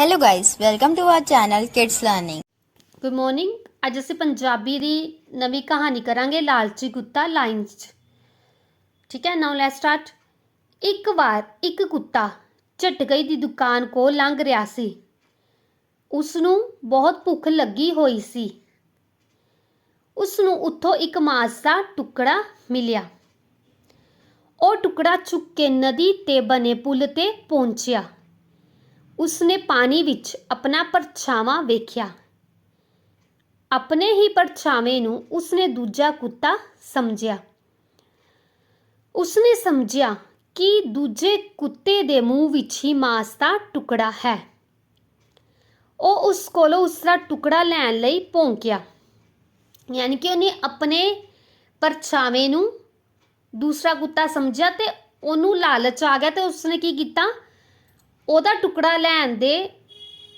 Hello guys, welcome to our channel Kids Learning. Good morning ਅੱਜ ਅਸੀਂ ਪੰਜਾਬੀ ਦੀ ਨਵੀਂ ਕਹਾਣੀ ਕਰਾਂਗੇ ਲਾਲਚੀ ਕੁੱਤਾ ਲਾਈਨਸ 'ਚ। ਠੀਕ ਹੈ ਨਾਓ ਲੈਟਸ ਸਟਾਰਟ ਇੱਕ ਵਾਰ ਇੱਕ ਕੁੱਤਾ ਝਟਕਈ ਦੀ ਦੁਕਾਨ ਕੋਲ ਲੰਘ ਰਿਹਾ ਸੀ। ਉਸ ਨੂੰ ਬਹੁਤ ਭੁੱਖ ਲੱਗੀ ਹੋਈ ਸੀ। ਉਸ ਨੂੰ ਉੱਥੋਂ ਇੱਕ ਮਾਸ ਦਾ ਟੁਕੜਾ ਮਿਲਿਆ। ਉਹ ਟੁਕੜਾ ਚੁੱਕ ਕੇ ਨਦੀ ਤੇ ਬਨੇ ਪੁਲ ਤੇ ਪਹੁੰਚਿਆ। ਉਸਨੇ ਪਾਣੀ ਵਿੱਚ ਆਪਣਾ ਪਰਛਾਵਾਂ ਵੇਖਿਆ। ਆਪਣੇ ਹੀ ਪਰਛਾਵੇਂ ਨੂੰ ਉਸਨੇ ਦੂਜਾ ਕੁੱਤਾ ਸਮਝਿਆ। ਉਸਨੇ ਸਮਝਿਆ ਕਿ ਦੂਜੇ ਕੁੱਤੇ ਦੇ ਮੂੰਹ ਵਿੱਚ ਹੀ ਮਾਸ ਦਾ ਟੁਕੜਾ ਹੈ। ਉਹ ਉਸ ਕੋਲੋਂ ਉਸ ਦਾ ਟੁਕੜਾ ਲੈਣ ਲਈ ਭੌਂਕਿਆ। ਯਾਨੀ ਕਿ ਉਹਨੇ ਆਪਣੇ ਪਰਛਾਵੇਂ ਨੂੰ ਦੂਸਰਾ ਕੁੱਤਾ ਸਮਝਿਆ ਤੇ ਉਹਨੂੰ ਲਾਲਚ ਆ ਗਿਆ ਤੇ ਉਸਨੇ ਕੀ ਕੀਤਾ? ਉਹਦਾ ਟੁਕੜਾ ਲੈਣ ਦੇ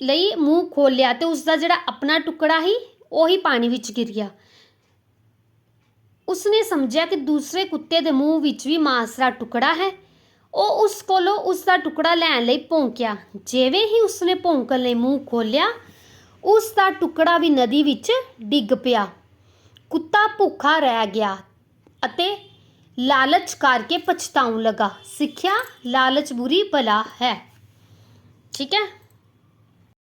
ਲਈ ਮੂੰਹ ਖੋਲਿਆ ਤੇ ਉਸ ਦਾ ਜਿਹੜਾ ਆਪਣਾ ਟੁਕੜਾ ਸੀ, ਉਹੀ ਪਾਣੀ ਵਿੱਚ ਗਿਰ ਗਿਆ। ਉਸਨੇ ਸਮਝਿਆ ਕਿ ਦੂਸਰੇ ਕੁੱਤੇ ਦੇ ਮੂੰਹ ਵਿੱਚ ਵੀ ਮਾਸ ਦਾ ਟੁਕੜਾ ਹੈ। ਉਹ ਉਸ ਕੋਲੋਂ ਉਸ ਦਾ ਟੁਕੜਾ ਲੈਣ ਲਈ ਭੌਂਕਿਆ। ਜਿਵੇਂ ਹੀ ਉਸਨੇ ਭੌਂਕਣ ਲਈ ਮੂੰਹ ਖੋਲਿਆ ਉਸ ਦਾ ਟੁਕੜਾ ਵੀ ਨਦੀ ਵਿੱਚ ਡਿੱਗ ਪਿਆ। ਕੁੱਤਾ ਭੁੱਖਾ ਰਹਿ ਗਿਆ ਅਤੇ ਲਾਲਚ ਕਰਕੇ ਪਛਤਾਉਣ ਲੱਗਾ। ਸਿੱਖਿਆ ਲਾਲਚ ਬੁਰੀ ਭਲਾ ਹੈ। ਠੀਕ ਹੈ?